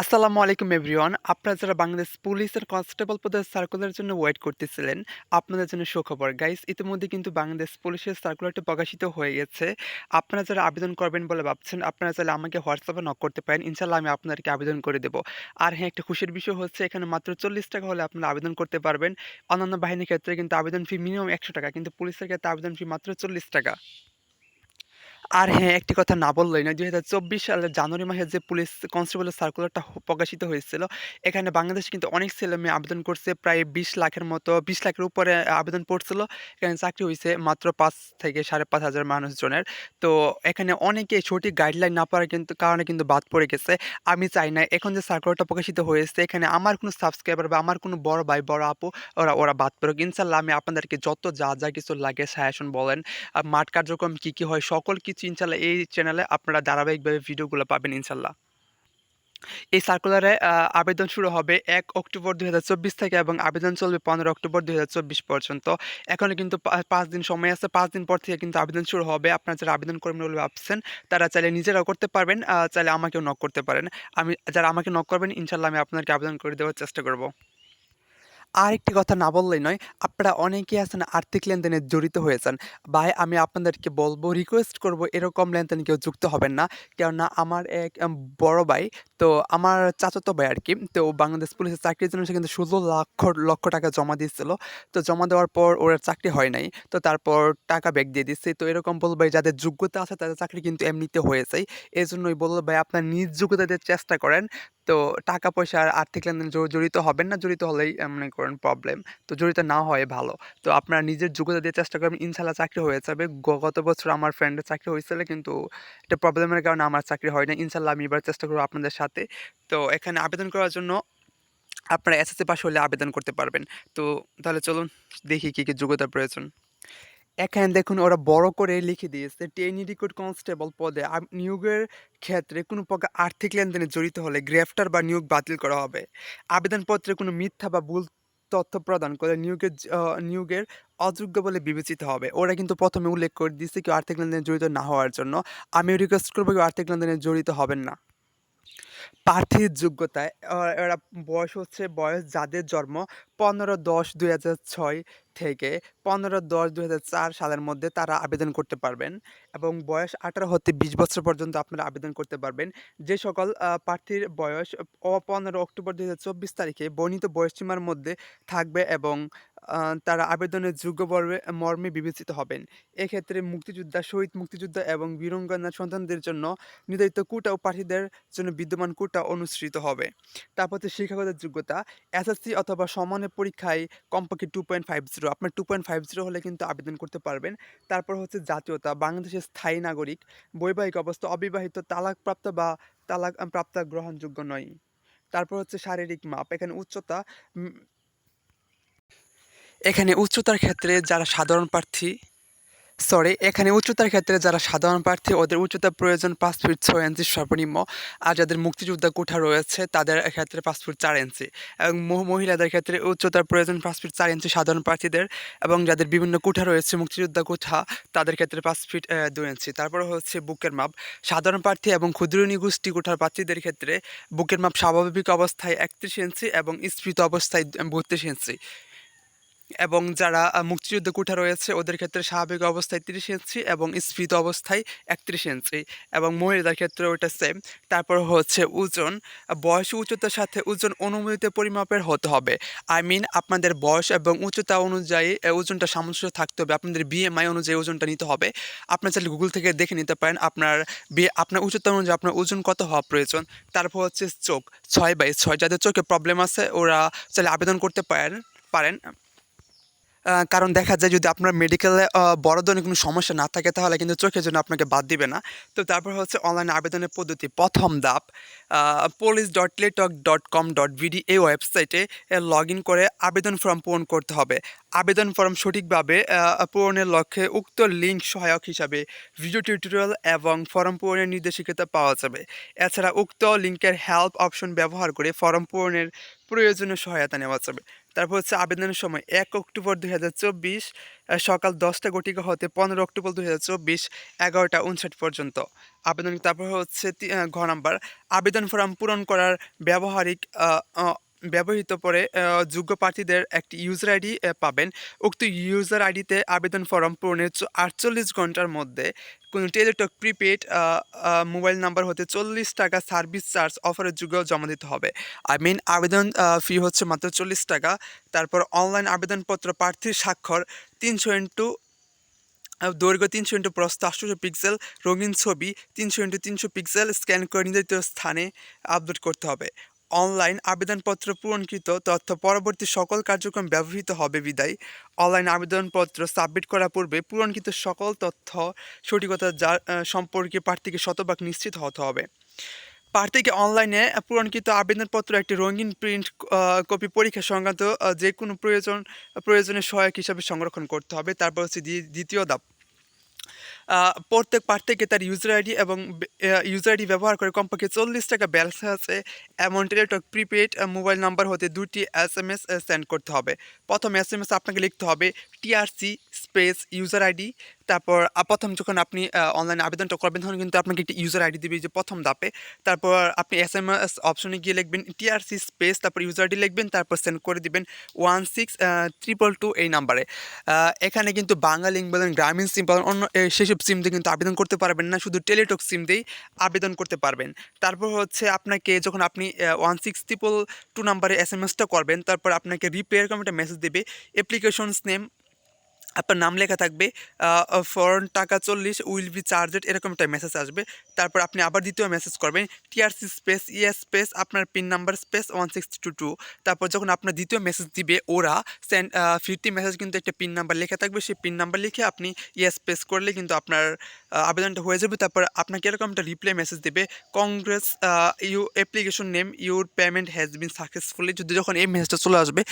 আসসালামু আলাইকুম এভরিওয়ান। আপনারা যারা বাংলাদেশ পুলিশের কনস্টেবল পদের সার্কুলারের জন্য ওয়েট করতেছিলেন, আপনাদের জন্য সুখবর। গাইস ইতিমধ্যে কিন্তু বাংলাদেশ পুলিশের সার্কুলারটি প্রকাশিত হয়ে গেছে। আপনারা যারা আবেদন করবেন বলে ভাবছেন, আপনারা চাইলে আমাকে হোয়াটসঅ্যাপে নক করতে পারেন। ইনশাল্লাহ আমি আপনাদেরকে আবেদন করে দেবো। আর হ্যাঁ একটা খুশির বিষয় হচ্ছে, এখানে মাত্র চল্লিশ টাকা হলে আপনারা আবেদন করতে পারবেন। অন্যান্য বাহিনীর ক্ষেত্রে কিন্তু আবেদন ফি মিনিমাম একশো টাকা, কিন্তু পুলিশের ক্ষেত্রে আবেদন ফি মাত্র চল্লিশ টাকা। আর হ্যাঁ, একটি কথা না বললেই নয়। ২০২৪ সালের জানুয়ারি মাসে যে পুলিশ কনস্টেবলের সার্কুলারটা প্রকাশিত হয়েছিল, এখানে বাংলাদেশে কিন্তু অনেক ছেলে মেয়ে আবেদন করছে। প্রায় ২০ লাখের মতো ২০ লাখের উপরে আবেদন পড়ছিল। এখানে চাকরি হয়েছে মাত্র পাঁচ থেকে ৫,৫০০ মানুষজনের। তো এখানে অনেকে সঠিক গাইডলাইন না পাওয়ার কিন্তু কারণে কিন্তু বাদ পড়ে গেছে। আমি চাই না এখন যে সার্কুলারটা প্রকাশিত হয়েছে, এখানে আমার কোনো সাবস্ক্রাইবার বা আমার কোনো বড় ভাই, বড় আপু ওরা ওরা বাদ পড়ুক। ইনশাল্লাহ আমি আপনাদেরকে যত যা, যা কিছু লাগে সায়াসন বলেন, মাঠ কার্যক্রম কী কী হয় সকল কিছু ইনশাআল্লাহ এই চ্যানেলে আপনারা ধারাবাহিকভাবে ভিডিওগুলো পাবেন ইনশাল্লাহ এই সার্কুলারে আবেদন শুরু হবে এক অক্টোবর ২০২৪ থেকে এবং আবেদন চলবে ১৫ অক্টোবর ২০২৪ পর্যন্ত। এখনও কিন্তু পাঁচ দিন সময় আছে। পাঁচ দিন পর থেকে কিন্তু আবেদন শুরু হবে। আপনারা যারা আবেদন করবেন বলে ভাবছেন, তারা চাইলে নিজেরাও করতে পারবেন, চাইলে আমাকেও নক করতে পারেন। আমি যারা আমাকে নক করবেন ইনশাল্লাহ আমি আপনাদেরকে আবেদন করে দেওয়ার চেষ্টা করব। আরেকটি কথা না বললেই নয়, আপনারা অনেকেই আছেন আর্থিক লেনদেনে জড়িত হয়েছেন। ভাই আমি আপনাদেরকে বলব রিকোয়েস্ট করব এরকম লেনদেনে কেউ যুক্ত হবেন না। কেননা আমার এক বড় ভাই, তো আমার চাচাতো ভাই আর কি তো বাংলাদেশ পুলিশের চাকরির জন্য সে কিন্তু ১৬ লাখ লক্ষ টাকা জমা দিয়েছিল। তো জমা দেওয়ার পর ওর চাকরি হয় নাই। তো তারপর টাকা ব্যাক দিয়ে দিচ্ছে। তো এরকম বলব ভাই যাদের যোগ্যতা আছে তাদের চাকরি কিন্তু এমনিতে হয়ে যায়। এজন্যই বলব ভাই আপনার নিজ যোগ্যতা দিয়ে চেষ্টা করেন। তো টাকা পয়সা আর আর্থিক লেনদেন জড়িত হবেন না। জড়িত হলেই মনে করেন প্রবলেম। তো জড়িত না হয় ভালো। তো আপনারা নিজের যোগ্যতা দিয়ে চেষ্টা করবেন ইনশাল্লাহ চাকরি হয়ে যাবে। গত বছর আমার ফ্রেন্ডের চাকরি হয়েছিল কিন্তু একটা প্রবলেমের কারণে আমার চাকরি হয় নাই। ইনশাআল্লাহ আমি এবার চেষ্টা করব আপনাদের সাথে। তো এখানে আবেদন করার জন্য আপনারা এসএসসি পাস হলে আবেদন করতে পারবেন। তো তাহলে চলুন দেখি কি, কি যোগ্যতার প্রয়োজন। এখানে দেখুন ওরা বড় করে লিখে দিয়েছে ট্রেনি রিক্রুট কনস্টেবল পদে নিয়োগের ক্ষেত্রে কোনো প্রকার আর্থিক লেনদেনে জড়িত হলে গ্রেফতার বা নিয়োগ বাতিল করা হবে। আবেদনপত্রে কোনো মিথ্যা বা ভুল তথ্য প্রদান করলে নিয়োগের নিয়োগের অযোগ্য বলে বিবেচিত হবে। ওরা কিন্তু প্রথমে উল্লেখ করে দিছে কেউ আর্থিক লেনদেনে জড়িত না হওয়ার জন্য। আমি রিকোয়েস্ট করব কেউ আর্থিক লেনদেনে জড়িত হবেন না। প্রার্থীর যোগ্যতায় এরা বয়স হচ্ছে বয়স যাদের জন্ম ১৫-১০-২০০৬ থেকে ১৫-১০-২০০৪ সালের মধ্যে তারা আবেদন করতে পারবেন এবং বয়স ১৮ হতে ২০ বছর পর্যন্ত আপনারা আবেদন করতে পারবেন। যে সকল প্রার্থীর বয়স ১৫ অক্টোবর ২০২৪ তারিখে বর্ণিত বয়সসীমার মধ্যে থাকবে এবং তারা আবেদনের যোগ্য বর্মে মর্মে বিবেচিত হবেন। এক্ষেত্রে মুক্তিযোদ্ধা, শহীদ মুক্তিযোদ্ধা এবং বীরাঙ্গনা সন্তানদের জন্য নির্ধারিত কোটা ও প্রার্থীদের জন্য বিদ্যমান কোটা অনুসৃত হবে। তারপর হচ্ছে শিক্ষাগত যোগ্যতা এসএসসি অথবা সমানের পরীক্ষায় কমপক্ষে 2.50 আপনার 2.50 হলে কিন্তু আবেদন করতে পারবেন। তারপর হচ্ছে জাতীয়তা বাংলাদেশের স্থায়ী নাগরিক, বৈবাহিক অবস্থা অবিবাহিত, তালাকপ্রাপ্ত বা তালাক প্রাপ্তা গ্রহণযোগ্য নয়। তারপর হচ্ছে শারীরিক মাপ এখানে উচ্চতা এখানে উচ্চতার ক্ষেত্রে যারা সাধারণ প্রার্থী সরি এখানে উচ্চতার ক্ষেত্রে যারা সাধারণ প্রার্থী, ওদের উচ্চতা প্রয়োজন পাঁচ ফিট ছয় ইঞ্চি সর্বনিম্ন। আর যাদের মুক্তিযোদ্ধা কোঠা রয়েছে, তাদের ক্ষেত্রে পাঁচ ফুট চার ইঞ্চি এবং মহিলাদের ক্ষেত্রে উচ্চতার প্রয়োজন পাঁচ ফিট চার ইঞ্চি সাধারণ প্রার্থীদের এবং যাদের বিভিন্ন কোঠা রয়েছে, মুক্তিযোদ্ধা কোঠা, তাদের ক্ষেত্রে পাঁচ ফিট ২ ইঞ্চি। তারপরে হচ্ছে বুকের মাপ সাধারণ প্রার্থী এবং ক্ষুদ্র নিগোষ্ঠী কোঠার প্রার্থীদের ক্ষেত্রে বুকের মাপ স্বাভাবিক অবস্থায় ৩১ ইঞ্চি এবং স্ফীত অবস্থায় ৩২ ইঞ্চি। এবং যারা মুক্তিযুদ্ধ কোঠা রয়েছে ওদের ক্ষেত্রে স্বাভাবিক অবস্থায় ৩০ ইঞ্চি এবং স্ফীত অবস্থায় ৩১ ইঞ্চি এবং মহিলাদের ক্ষেত্রে ওইটা সেম। তারপর হচ্ছে ওজন, বয়স উচ্চতার সাথে ওজন অনুমোদিত পরিমাপের হতে হবে। আই মিন আপনাদের বয়স এবং উচ্চতা অনুযায়ী ওজনটা সামঞ্জস্য থাকতে হবে। আপনাদের বিএমআই অনুযায়ী ওজনটা নিতে হবে। আপনার চাইলে গুগল থেকে দেখে নিতে পারেন আপনার বিয়ে আপনার উচ্চতা অনুযায়ী আপনার ওজন কত হওয়া প্রয়োজন। তারপর হচ্ছে চোখ ৬/৬ যাদের চোখে প্রবলেম আছে ওরা চাইলে আবেদন করতে পারেন পারেন। কারণ দেখা যায় যদি আপনার মেডিকেলে বড় ধরনের কোনো সমস্যা না থাকে, তাহলে কিন্তু চোখের জন্য আপনাকে বাদ দিবে না। তো তারপর হচ্ছে অনলাইন আবেদনের পদ্ধতি। ১ম ধাপ আ police. teletalk.com.bd এই ওয়েবসাইটে লগ ইন করে আবেদন ফর্ম পূরণ করতে হবে। আবেদন ফর্ম সঠিকভাবে পূরণের লক্ষ্যে উক্ত লিঙ্ক সহায়ক হিসাবে ভিডিও টিউটোরিয়াল এবং ফর্ম পূরণের নির্দেশিকাতে পাওয়া যাবে। এছাড়া উক্ত লিঙ্কের হেল্প অপশন ব্যবহার করে ফর্ম পূরণের প্রয়োজনীয় সহায়তা নেওয়া যাবে। তারপর হচ্ছে আবেদনের সময় এক অক্টোবর দুই হাজার চব্বিশ সকাল দশটা ঘটিকা হতে পনেরো অক্টোবর দুই হাজার চব্বিশ, এগারোটা উনষাট পর্যন্ত। আবেদন তারপর হচ্ছে ঘ নাম্বার, আবেদন ফর্ম পূরণ করার ব্যবহারিক ব্যবহৃত পরে যোগ্য প্রার্থীদের একটি ইউজার আইডি পাবেন। উক্ত ইউজার আইডিতে আবেদন ফর্ম পূরণের আটচল্লিশ ঘণ্টার মধ্যে কোনো টেলিটক প্রিপেড মোবাইল নাম্বার হতে চল্লিশ টাকা সার্ভিস চার্জ অফারের যোগ্য জমা দিতে হবে। আই মিন আবেদন ফি হচ্ছে মাত্র চল্লিশ টাকা। তারপর অনলাইন আবেদনপত্র প্রার্থীর স্বাক্ষর তিনশো ইন্টু দৈর্ঘ্য তিনশো ইন্টু প্রস্থ আটশোশো পিক্সেল রঙিন ছবি তিনশো ইন্টু তিনশো পিক্সেল স্ক্যান করে নির্ধারিত স্থানে আপলোড করতে হবে। অনলাইন আবেদনপত্র পূরণকৃত তথ্য পরবর্তী সকল কার্যক্রম ব্যবহৃত হবে বিদায়। অনলাইন আবেদনপত্র সাবমিট করার পূর্বে পূরণকৃত সকল তথ্য, সঠিকতা যা সম্পর্কে প্রার্থীকে শতভাগ নিশ্চিত হতে হবে। প্রার্থীকে অনলাইনে পূরণকৃত আবেদনপত্র একটি রঙিন প্রিন্ট কপি পরীক্ষা সংক্রান্ত যে কোনো প্রয়োজন, প্রয়োজনে সহায়ক হিসাবে সংরক্ষণ করতে হবে। তারপর হচ্ছে দ্বি- দ্বিতীয় ধাপ। প্রত্যেক প্রার্থীকে তার ইউজার আইডি এবং ইউজার আইডি ব্যবহার করে কমপক্ষে চল্লিশ টাকা ব্যালেন্স আছে। এমন টেলিটক প্রিপেড মোবাইল নাম্বার হতে দুটি এস এম এস সেন্ড করতে হবে। প্রথম এস এম এস আপনাকে লিখতে হবে টিআরসি স্পেস ইউজার আইডি তারপর প্রথম যখন আপনি অনলাইনে আবেদনটা করবেন, তখন কিন্তু আপনাকে একটি ইউজার আইডি দেবে যে প্রথম দাপে তারপর আপনি এস এম এস অপশনে গিয়ে লিখবেন টিআরসি স্পেস তারপর ইউজার আইডি লিখবেন, তারপর সেন্ড করে দিবেন ওয়ান সিক্স ট্রিপল টু এই নাম্বারে এখানে কিন্তু বাঙালি বলেন, গ্রামীণ সিম বলেন, অন্য সেসব সিম দিয়ে কিন্তু আবেদন করতে পারবেন না, শুধু টেলিটক সিম দিয়েই আবেদন করতে পারবেন। তারপর হচ্ছে আপনাকে যখন আপনি ওয়ান সিক্স ট্রিপল টু নাম্বারে এস এম এসটা করবেন, তারপর আপনাকে রিপে এরকম একটা মেসেজ দেবে অ্যাপ্লিকেশনস নেম আপনার নাম লেখা থাকবে ফরেন টাকা চল্লিশ, উইল বি চার্জেড, এরকম একটা মেসেজ আসবে। তারপর আপনি আবার দ্বিতীয় মেসেজ করবেন, টিআরসি স্পেস, ইএস স্পেস, আপনার PIN number space one six two two. তারপর যখন আপনার দ্বিতীয় মেসেজ দিবে ওরা, সেন্ড ফিফটি মেসেজ কিন্তু একটা পিন নাম্বার লেখা থাকবে। সেই পিন নাম্বার লিখে আপনি ইএস স্পেস করলে কিন্তু আপনার আবেদনটা হয়ে যাবে। তারপর আপনাকে এরকম একটা রিপ্লাই মেসেজ দেবে congrats you application name your payment has been successfully যদি যখন এই মেসেজটা চলে আসবে,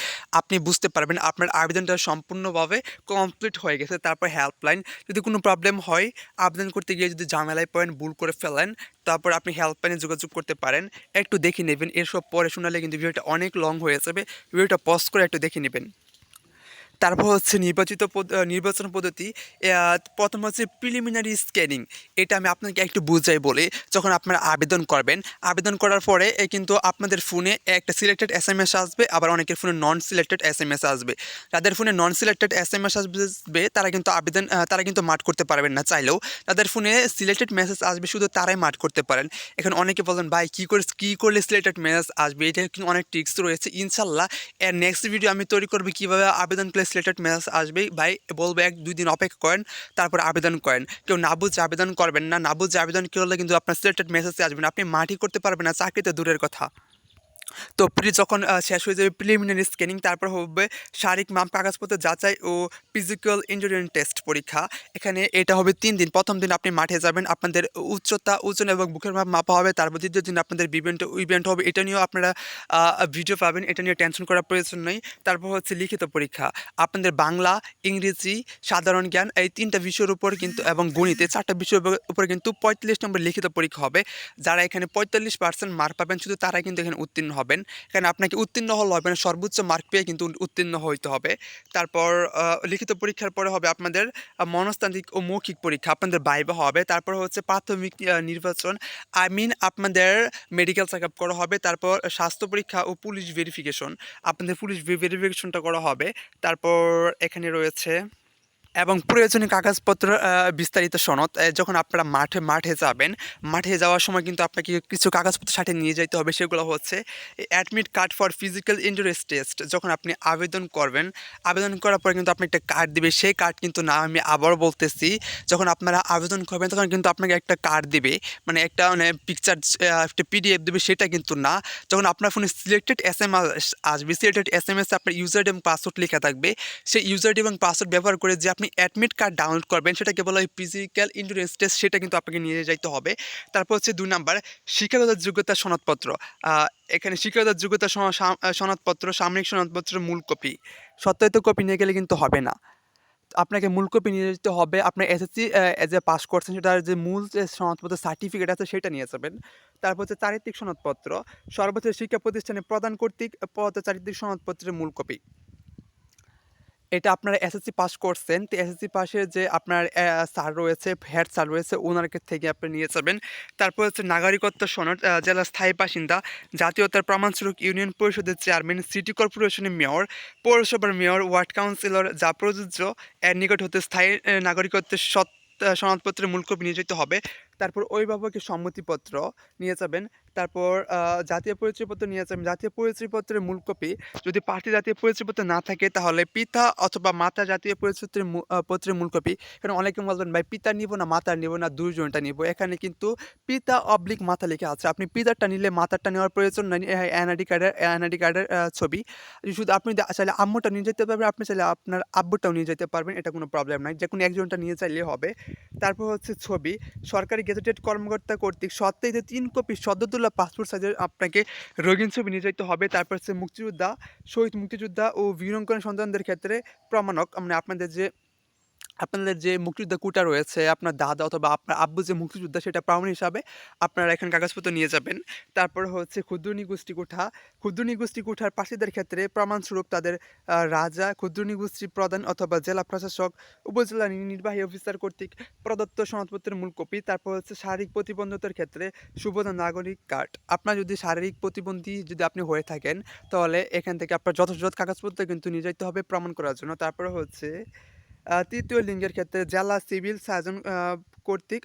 আপনি বুঝতে পারবেন আপনার আবেদনটা সম্পূর্ণভাবে কমপ্লিট হয়ে গেছে। তারপর হেল্পলাইন যদি কোনো প্রবলেম হয়, আবেদন করতে গিয়ে যদি ঝামেলায় পয়েন্ট ভুল করে ফেলেন, তারপর আপনি হেল্পলাইনে যোগাযোগ করতে পারেন। একটু দেখে নেবেন এসব পরে শোনালে কিন্তু ভিডিওটা অনেক লং হয়ে যাবে। ভিডিওটা পজ করে একটু দেখে নেবেন। তারপর হচ্ছে নির্বাচিত নির্বাচন পদ্ধতি প্রথম হচ্ছে প্রিলিমিনারি স্ক্যানিং এটা আমি আপনাকে একটু বুঝাই বলি, যখন আপনারা আবেদন করবেন, আবেদন করার পরে কিন্তু আপনাদের ফোনে একটা সিলেক্টেড এস এম এস আসবে, আবার অনেকের ফোনে non selected S M S আসবে। যাদের ফোনে non selected S M S আসবে, তারা কিন্তু আবেদন তারা কিন্তু মাঠ করতে পারবেন না চাইলেও। তাদের ফোনে সিলেক্টেড মেসেজ আসবে, শুধু তারাই মাঠ করতে পারেন। এখন অনেকে বলেন, ভাই, কী করে, কী করলে সিলেক্টেড মেসেজ আসবে? এটা কিন্তু অনেক ট্রিক্স রয়েছে। ইনশাল্লাহ, এর নেক্সট ভিডিও আমি তৈরি করব কীভাবে আবেদন করলে সিলেক্টেড মেসেজ আসবেই। ভাই, বলবে এক, দুই দিন অপেক্ষা করেন, তারপর আবেদন করেন। কেউ না বুঝে আবেদন করবেন না না বুঝে আবেদন করলে কিন্তু আপনার সিলেক্টেড মেসেজে আসবেন আপনি মাটি করতে পারবেন না, চাকরিতে দূরের কথা। তো প্রি যখন শেষ হয়ে যাবে প্রিলিমিনারি স্ক্যানিং তারপর হবে শারীরিক মাপ, কাগজপত্র যাচাই ও ফিজিক্যাল ইন্ডুরেন্স টেস্ট পরীক্ষা। এখানে এটা হবে তিন দিন। প্রথম দিন আপনি মাঠে যাবেন, আপনাদের উচ্চতা, ওজন এবং বুকের মাপ মাপা হবে। তারপর দ্বিতীয় দিন আপনাদের ইভেন্ট ইভেন্ট হবে। এটা নিয়েও আপনারা ভিডিও পাবেন। এটা নিয়ে টেনশন করার প্রয়োজন নেই। তারপর হচ্ছে লিখিত পরীক্ষা। আপনাদের বাংলা, ইংরেজি, সাধারণ জ্ঞান, এই তিনটা বিষয়ের উপর কিন্তু, এবং গণিতে চারটা বিষয়ের উপর- কিন্তু পঁয়তাল্লিশ নম্বর লিখিত পরীক্ষা হবে। যারা এখানে পঁয়তাল্লিশ পার্সেন্ট মার্ক পাবেন, শুধু তারাই কিন্তু এখানে উত্তীর্ণ হবেন। এখানে আপনাকে উত্তীর্ণ হলে হবে না, সর্বোচ্চ মার্ক পেয়ে কিন্তু উত্তীর্ণ হইতে হবে। তারপর লিখিত পরীক্ষার পরে হবে আপনাদের মনস্তান্ত্রিক ও মৌখিক পরীক্ষা, আপনাদের বাইবা হবে। তারপর হচ্ছে প্রাথমিক নির্বাচন। আই মিন আপনাদের মেডিকেল চেক আপ করা হবে। তারপর স্বাস্থ্য পরীক্ষা ও পুলিশ ভেরিফিকেশন আপনাদের পুলিশ ভেরিফিকেশনটা করা হবে। তারপর এখানে রয়েছে এবং প্রয়োজনীয় কাগজপত্র বিস্তারিত সনদ যখন আপনারা মাঠে মাঠে যাবেন, মাঠে যাওয়ার সময় কিন্তু আপনাকে কিছু কাগজপত্র সাথে নিয়ে যেতে হবে, সেগুলো হচ্ছে admit card for physical interest test যখন আপনি আবেদন করবেন, আবেদন করার পরে কিন্তু আপনি একটা কার্ড দিবে, সেই কার্ড কিন্তু না, আমি আবারও বলতেছি, যখন আপনারা আবেদন করবেন, তখন কিন্তু আপনাকে একটা কার্ড দিবে মানে একটা মানে পিকচার একটা পিডিএফ দেবে, সেটা কিন্তু না, যখন আপনার ফোনে সিলেক্টেড এস এম আসবে সিলেক্টেড এস এম এস আপনার ইউজার এবং পাসওয়ার্ড লেখা থাকবে, সেই ইউজার এবং পাসওয়ার্ড ব্যবহার করে যে আপনি অ্যাডমিট কার্ড ডাউনলোড করবেন সেটাকে বলা হয় ফিজিক্যাল ইন্ডুরেন্স টেস্ট সেটা কিন্তু আপনাকে নিয়ে যাইতে হবে তারপর হচ্ছে দুই নাম্বার শিক্ষাগত যোগ্যতা সনদপত্র এখানে শিক্ষাগত যোগ্যতা সনদপত্র সাময়িক সনদপত্রের মূল কপি সত্যায়িত কপি নিয়ে গেলে কিন্তু হবে না আপনাকে মূল কপি নিয়ে যেতে হবে। আপনার এসএসসি যে পাস করছেন সেটার যে মূল যে সনদপত্র সার্টিফিকেট আছে সেটা নিয়ে যাবেন। তারপর হচ্ছে চারিত্রিক সনদপত্র, সর্বোচ্চ শিক্ষা প্রতিষ্ঠানে প্রদান কর্তৃক চারিত্রিক সনদপত্রের মূল কপি। এটা আপনারা এসএসসি পাস করছেন। তো এসএসসি পাসের যে আপনার স্যার রয়েছে, হেড স্যার রয়েছে কাছ থেকে আপনি নিয়ে যাবেন। তারপর হচ্ছে নাগরিকত্ব সনদ, আ জেলার স্থায়ী বাসিন্দা, জাতীয়তার প্রমাণস্বরূপ ইউনিয়ন পরিষদের চেয়ারম্যান, সিটি কর্পোরেশনের মেয়র, পৌরসভার মেয়র, ওয়ার্ড কাউন্সিলর যা প্রযোজ্য এর নিকট হতে স্থায়ী নাগরিকত্বের আ সনদপত্রের মূল কপি নিয়ে যেতে হবে। তারপর অভিভাবকের সম্মতিপত্র নিয়ে যাবেন। তারপর জাতীয় পরিচয়পত্র নিয়ে যাবেন। জাতীয় পরিচয়পত্রের মূল কপি যদি পার্টি জাতীয় পরিচয়পত্র না থাকে তাহলে পিতা অথবা মাতা জাতীয় পরিচয়পত্রের পত্রের মূল কপি। কারণ অনেকে বলবেন ভাই পিতা নিব না মাতার নিব না ২ নিব এখানে কিন্তু পিতা অবলিক মাতা লেখা আছে। আপনি পিতারটা নিলে মাতারটা নেওয়ার প্রয়োজন নাই। এ এনআইডি কার্ডের এনআইডি কার্ডের ছবি। শুধু আপনি চাইলে আম্মুটা নিয়ে যেতে পারবেন, আপনি চাইলে আপনার আব্বুরটাও নিয়ে যেতে পারবেন। এটা কোনো প্রবলেম নাই। যে কোনো একজনটা নিয়ে চাইলে হবে। তারপর হচ্ছে ছবি, সরকারি গেজেটেড কর্মকর্তা কর্তৃক সত্যায়িত ৩ কপি সদ্য তোলা পাসপোর্ট সাইজের আপনাকে রঙিন ছবি নিয়ে যাইতে হবে। তারপর হচ্ছে মুক্তিযোদ্ধা, শহীদ মুক্তিযোদ্ধা ও বীরাঙ্গনা সন্তানদের ক্ষেত্রে প্রমাণক মানে আপনাদের যে আপনাদের যে মুক্তিযোদ্ধা কোটা রয়েছে, আপনার দাদা অথবা আপনার আব্বু যে মুক্তিযোদ্ধা সেটা প্রমাণ হিসাবে আপনারা এখানে কাগজপত্র নিয়ে যাবেন। তারপর হচ্ছে ক্ষুদ্র নিগোষ্ঠী কোঠা, ক্ষুদ্র নিগোষ্ঠী কোঠার প্রার্থীদের ক্ষেত্রে প্রমাণস্বরূপ তাদের রাজা, ক্ষুদ্র নিগোষ্ঠী প্রধান অথবা জেলা প্রশাসক, উপজেলা নির্বাহী অফিসার কর্তৃক প্রদত্ত সনদপত্রের মূল কপি। তারপর হচ্ছে শারীরিক প্রতিবন্ধতার ক্ষেত্রে সুবিধা নাগরিক কার্ড। আপনার যদি শারীরিক প্রতিবন্ধী যদি আপনি হয়ে থাকেন তাহলে এখান থেকে আপনার যথাযথ কাগজপত্র কিন্তু নিয়ে যাইতে হবে প্রমাণ করার জন্য। তারপরে হচ্ছে ৩য় লিঙ্গের ক্ষেত্রে জেলা সিভিল সার্জন কর্তৃক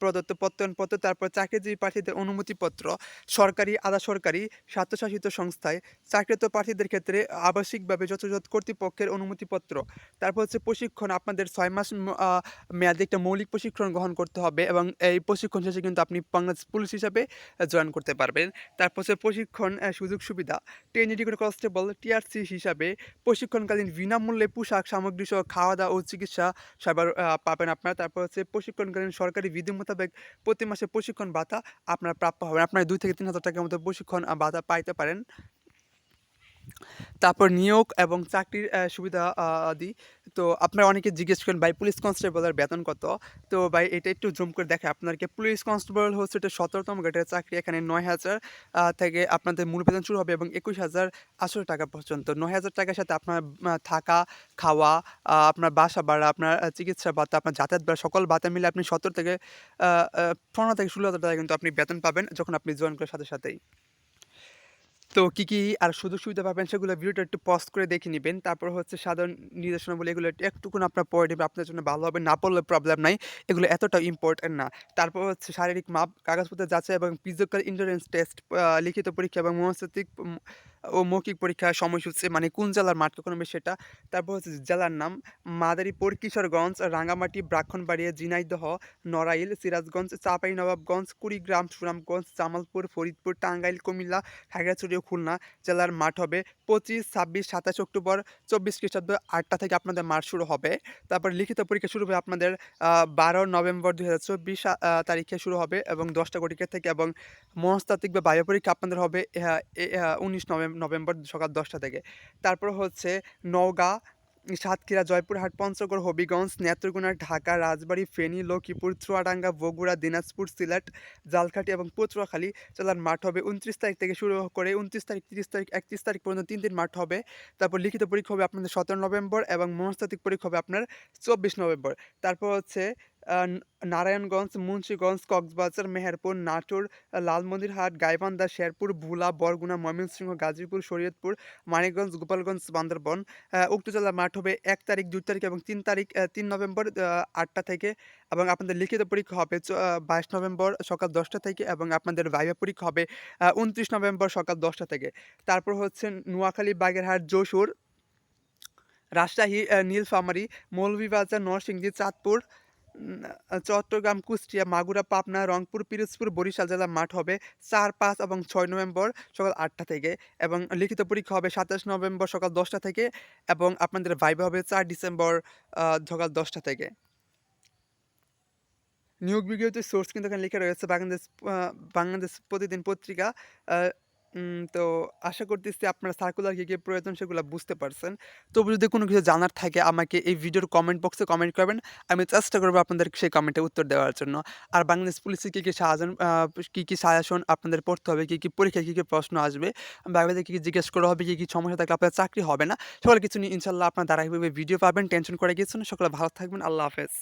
প্রদত্ত প্রত্যয়নপত্র, তারপর চাকরিজীবী প্রার্থীদের অনুমতিপত্র, সরকারি, আধা সরকারি, স্বায়ত্তশাসিত সংস্থায় চাকরিরত প্রার্থীদের ক্ষেত্রে আবাসিকভাবে যথাযথ কর্তৃপক্ষের অনুমতিপত্র। তারপর হচ্ছে প্রশিক্ষণ আপনাদের ছয় মাস মেয়াদি একটা মৌলিক প্রশিক্ষণ গ্রহণ করতে হবে এবং এই প্রশিক্ষণ শেষে কিন্তু আপনি বাংলাদেশ পুলিশ হিসাবে জয়েন করতে পারবেন। তারপর হচ্ছে প্রশিক্ষণ সুযোগ সুবিধা, ট্রেনি ডিগ্রি কনস্টেবল টিআরসি হিসাবে প্রশিক্ষণকালীন বিনামূল্যে পোশাক সামগ্রী সহ খাওয়া-দাওয়া ও চিকিৎসা সেবার পাবেন আপনারা। তারপর হচ্ছে প্রশিক্ষণকালীন সরকারি বিধি মোতাবেক প্রতি মাসে প্রশিক্ষণ ভাতা আপনার প্রাপ্য হবে আপনার দুই থেকে ৩,০০০ টাকার মতো প্রশিক্ষণ ভাতা পাইতে পারেন। তারপর নিয়োগ এবং চাকরির সুবিধা আদি। তো আপনারা অনেকে জিজ্ঞেস করেন ভাই পুলিশ কনস্টেবলের বেতন কত? তো ভাই এটা একটু জুম করে দেখাই আপনাদেরকে। পুলিশ কনস্টেবল হচ্ছে এটা ১৭তম গ্রেডের চাকরি। এখানে নয় হাজার থেকে আপনাদের মূল বেতন শুরু হবে এবং ২১,৮০০ টাকা পর্যন্ত। ৯,০০০ টাকার সাথে আপনার থাকা, খাওয়া, আপনার বাসা ভাড়া, আপনার চিকিৎসা ভাতা, আপনার যাতায়াত ভাড়া সকল ভাতা মিলে আপনি ১৭ থেকে আ থেকে ১৫ থেকে ১৬,০০০ টাকা কিন্তু আপনি বেতন পাবেন যখন আপনি জয়েন করার সাথে সাথেই। তো কি, কি আর সুযোগ সুবিধা পাবেন সেগুলো ভিডিওটা একটু পজ করে দেখে নেবেন তারপর হচ্ছে সাধারণ নির্দেশনা বলে এগুলো একটুকুন আপনার পড়ে আপনার জন্য ভালো হবে। না পড়লে প্রবলেম নাই। এগুলো এতটা ইম্পর্টেন্ট না। তারপর হচ্ছে শারীরিক মাপ, কাগজপত্র যাচাই এবং ফিজিক্যাল ইন্টারেন্স টেস্ট, লিখিত পরীক্ষা এবং মনস্তাত্ত্বিক ও মৌখিক পরীক্ষার সময়সূচি মানে কোন জেলার মাঠ কখন হবে সেটা। তারপর হচ্ছে জেলার নাম মাদারীপুর, কিশোরগঞ্জ, রাঙ্গামাটি, ব্রাক্ষণবাড়িয়া ঝিনাইদহ, নড়াইল, সিরাজগঞ্জ, চাঁপাইনবাবগঞ্জ, কুড়িগ্রাম, সুনামগঞ্জ, জামালপুর, ফরিদপুর, টাঙ্গাইল, কুমিল্লা, খাগড়াছড়ি ও খুলনা জেলার মাঠ হবে ২৫, ২৬, ২৭ অক্টোবর ২৪ খ্রিস্টাব্দ আটটা থেকে আপনাদের মাঠ শুরু হবে। তারপর লিখিত পরীক্ষা শুরু হবে আপনাদের বারো নভেম্বর ২০২৪ আ আ তারিখে শুরু হবে এবং ১০টা ঘটিকা থেকে এবং মনস্তাত্ত্বিক বা বায়ু পরীক্ষা আপনাদের হবে ইহা এ আ ১৯ নভেম নভেম্বর সকাল ১০টা থেকে। তারপর হচ্ছে নওগাঁ, সাতক্ষীরা, জয়পুরহাট, পঞ্চগড়, হবিগঞ্জ, নেত্রকোনা, ঢাকা, রাজবাড়ী, ফেনী, লক্ষ্মীপুর, চুয়াডাঙ্গা, বগুড়া, দিনাজপুর, সিলেট, ঝালকাঠি এবং পটুয়াখালী জেলার মাঠ হবে ২৯ তারিখ থেকে শুরু করে ২৯ তারিখ, ৩০ তারিখ, ৩১ তারিখ পর্যন্ত তিন দিন মাঠ হবে। তারপর লিখিত পরীক্ষা হবে আপনাদের ১৭ নভেম্বর এবং মনস্তাত্ত্বিক পরীক্ষা হবে আপনার ২৪ নভেম্বর। তারপর হচ্ছে নারায়ণগঞ্জ, মুন্সীগঞ্জ কক্সবাজার, মেহেরপুর, নাটোর, লালমনিরহাট, গাইবান্ধা, শেরপুর, ভোলা, বরগুনা, ময়মনসিংহ, গাজীপুর, শরীয়তপুর, মানিকগঞ্জ, গোপালগঞ্জ, বান্দরবন। উক্ত জেলার মাঠ হবে এক তারিখ, ২ তারিখ এবং তিন তারিখ তিন নভেম্বর আটটা থেকে এবং আপনাদের লিখিত পরীক্ষা হবে বাইশ নভেম্বর সকাল ১০টা থেকে এবং আপনাদের ভাইভা পরীক্ষা হবে উনত্রিশ নভেম্বর সকাল ১০টা থেকে। তারপর হচ্ছে নোয়াখালী, বাগেরহাট, যশোর, রাজশাহী, নীলফামারী, মৌলভীবাজার, নরসিংদী, চাঁদপুর, চট্টগ্রাম, কুষ্টিয়া, মাগুরা, পাবনা, রংপুর, পিরোজপুর, বরিশাল জেলার মাঠ হবে ৪, ৫ এবং ৬ নভেম্বর সকাল আটটা থেকে এবং লিখিত পরীক্ষা হবে ২৭ নভেম্বর সকাল ১০টা থেকে এবং আপনাদের ভাইভা হবে চার ডিসেম্বর সকাল ১০টা থেকে। নিয়োগ বিজ্ঞপ্তির সোর্স কিন্তু এখানে লেখা রয়েছে বাংলাদেশ বাংলাদেশ প্রতিদিন পত্রিকা। তো আশা করতেছি আপনার সার্কুলার কি, কি প্রয়োজন সেগুলা বুঝতে পারছেন। তবু যদি কোনো কিছু জানার থাকে আমাকে এই ভিডিওর কমেন্ট বক্সে কমেন্ট করবেন। আমি চেষ্টা করব আপনাদের সেই কমেন্টের উত্তর দেওয়ার জন্য। আর বাংলাদেশ পুলিশে কি, কি সাহায্যান আ কি, কি সাজেশন আপনাদের পড়তে হবে, কি, কি পরীক্ষায় কী কী প্রশ্ন আসবে, বাকিদের কি, কি জিজ্ঞেস করা হবে, কি, কি সমস্যা থাকলে আপনার চাকরি হবে না। সকল কিছু নিয়ে ইনশাআল্লাহ আপনার ধারাবাহিকভাবে ভিডিও পাবেন। টেনশন করে কিছু না। সকলে ভালো থাকবেন। আল্লাহ হাফেজ।